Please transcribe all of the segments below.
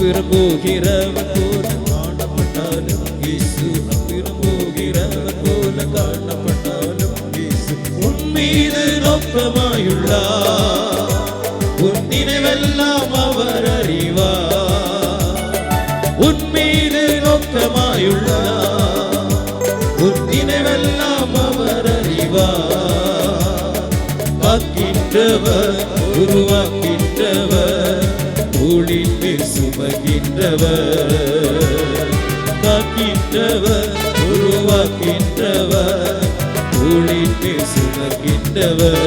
அப்புறம் போல காணப்பட்டாலும் இயேசு அப்புறம் போல காணப்பட்டாலும் இயேசு உன் மீது நோக்கமாயுள்ளார் உன் நினைவெல்லாம் அவர் அறிவார் உன் மீது நோக்கமாயுள்ளார் உன் நினைவெல்லாம் அவர் அறிவார் காக்கின்றவர் உருவாக்கின்றவர் ஒளிந்து சுமக்கின்றவர் காக்கின்றவர் உருவாக்கின்றவர் ஒளிந்து சுமக்கின்றவர்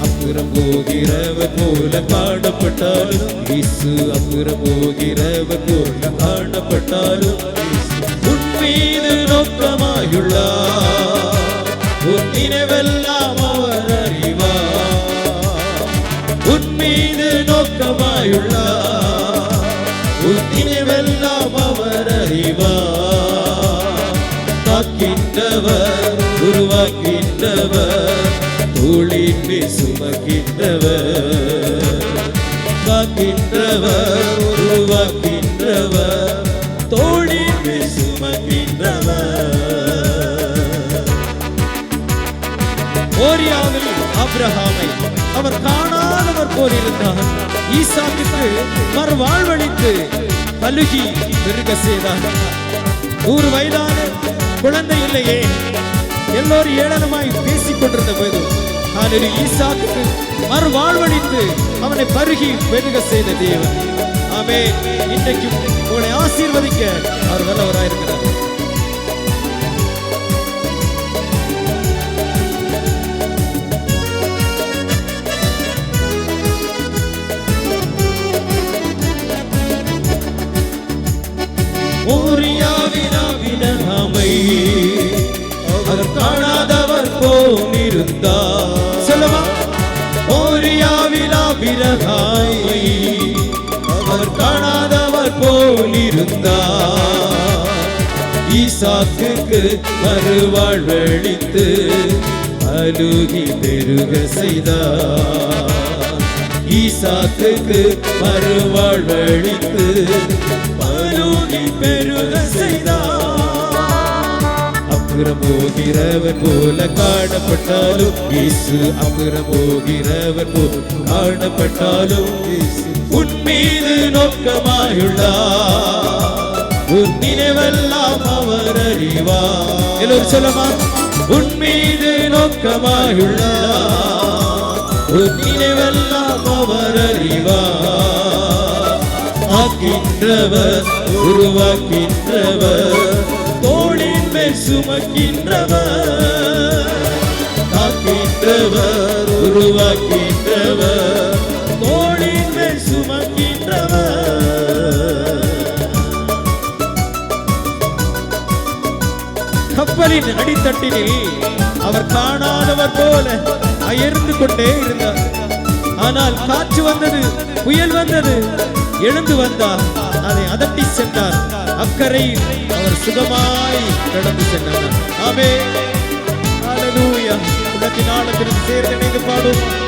அப்புறம் போகிறவர் போல பாடப்பட்டாலும் இசு அப்புறம் போகிறவர் போல பாடப்பட்டாலும் இயேசு நோக்கமாயுள்ளார் உன் நினைவெல்லாம் அவர் அறிவார் உன் மீது நோக்கமாயுள்ளார் உன் அவர் அறிவார். காக்கின்றவர் உருவாக்கின்றவர் தோளின்றி சுமக்கின்றவர். காக்கின்றவர் உருவாக்கின்றவர் தோழின்றி சுமக்கின்றவர். ஓரியாவில் அப்ரஹாமை அவர் காணாதவர் போலிருந்தார் ஈசாக்கு மறுவாழ்வழித்து பலுகி பெருக செய்தார் நூறு வயதான குழந்தை இல்லையே. எல்லோரும் ஏளனமாய் பேசிக் கொண்டிருந்த போது நான் ஈசாக்கு மறுவாழ்வழித்து அவனை பருகி பெருக செய்த தேவன். ஆமே இன்றைக்கும் உங்களை ஆசீர்வதிக்க அவர் வல்லவராயிருக்கிறார். ஓரியாவினாவினமை அவர் காணாதவர் போனிருந்தார் சொல்லவா? ஓரியாவிலா விரகாமை அவர் காணாதவர் போலிருந்தார் ஈசாக்குக்கு மறுவாழ்வழித்து அழுகி பெருக செய்தார் ஈசாக்குக்கு மறுவாழ்வழித்து பலூகி பெருக செய்தார். அப்புறம் போகிறவர் போல காணப்பட்டாலும் இயேசு அப்புறம் போகிறவர் போல காணப்பட்டாலும் இயேசு உன் மீது நோக்கமாயுள்ளார். உன் நினைவெல்லாம் அவர் அறிவார். எல்லோரும் சொல்லமா? உன் மீது நோக்கமாயுள்ளார். உன் நினைவெல்லாம் அவர் அறிவார். ஆக்கின்றவர் உருவாக்கின்றவர். தோளின் மேல் சுமக்கின்றவர். காக்கின்றவர் உருவாக்கின்றவர். தோளின் மேல் சுமக்கின்றவர். கப்பலின் அடித்தட்டினில் அவர் காணாதவர் போல அயர்ந்து கொண்டே இருந்தார். ஆனால் காற்று வந்தது புயல் வந்தது. எழுந்து வந்தார். அதை அதட்டி சென்றார். அக்கறை அவர் சுகமாய் கடந்து சென்றார் ஆமே ஹalleluya. உள்ளத்தின் ஆழத்திற்கு சேர்ந்து பாடும்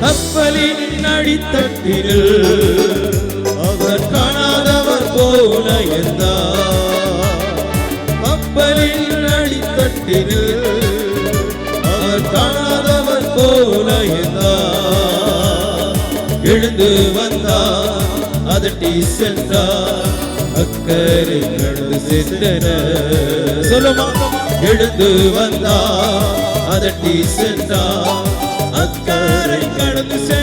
கப்பலின் அடித்தட்டில் அவர் காணாதவர் போல இருந்தார். கப்பலின் அடித்தட்டில் அவர் காணாதவர் போல இருந்தார். எழுந்து வந்தார் அதட்டி சென்றார். அக்கறை நடந்து சென்றனர். சொல்லுமா? எழுந்து வந்தார் அதட்டி சென்றார். அக்கறை கடந்து சென்ற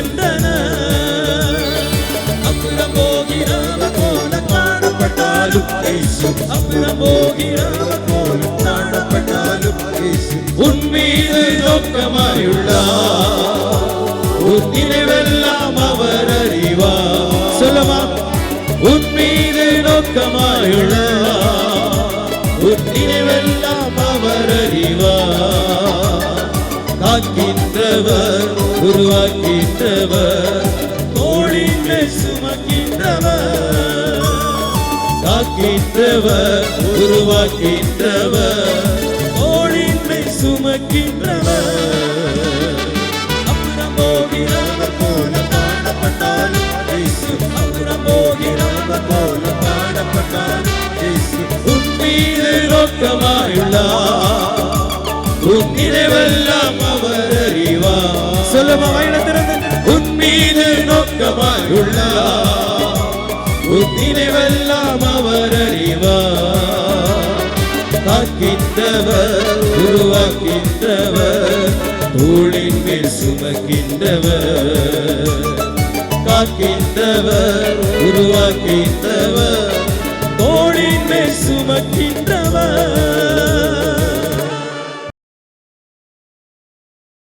போகிறவர் போல காணப்பட்டாலும் இயேசு நோக்கமாயுள்ளார் உன் அவர் அறிவார் சொல்லமா உன் நோக்கமாயுள்ளார் அவர் காக்கின்றவர் உருவாக்கின்றவர் தோழின் சுமக்கின்றவர். உருவாக்கின்றவர் தோளின்மை சுமக்கின்றவர். அப்புறம் போல காணப்பட்டாலும் இயேசு போல காணப்பட்டாலும் இயேசு நோக்கமாயுள்ளார். உன் நினைவெல்லாம் அவர் அறிவார். சொல்லுமா வாயில உன் மீது நோக்கமாயுள்ளார். உன் நினைவெல்லாம் உருவாக்கின்றவர் உருவாக்கின்றவர் தோளின் மேல் சுமக்கின்றவர். காக்கின்றவர் உருவாக்கின்றவர் தோளின் மேல் சுமக்கின்றவர்.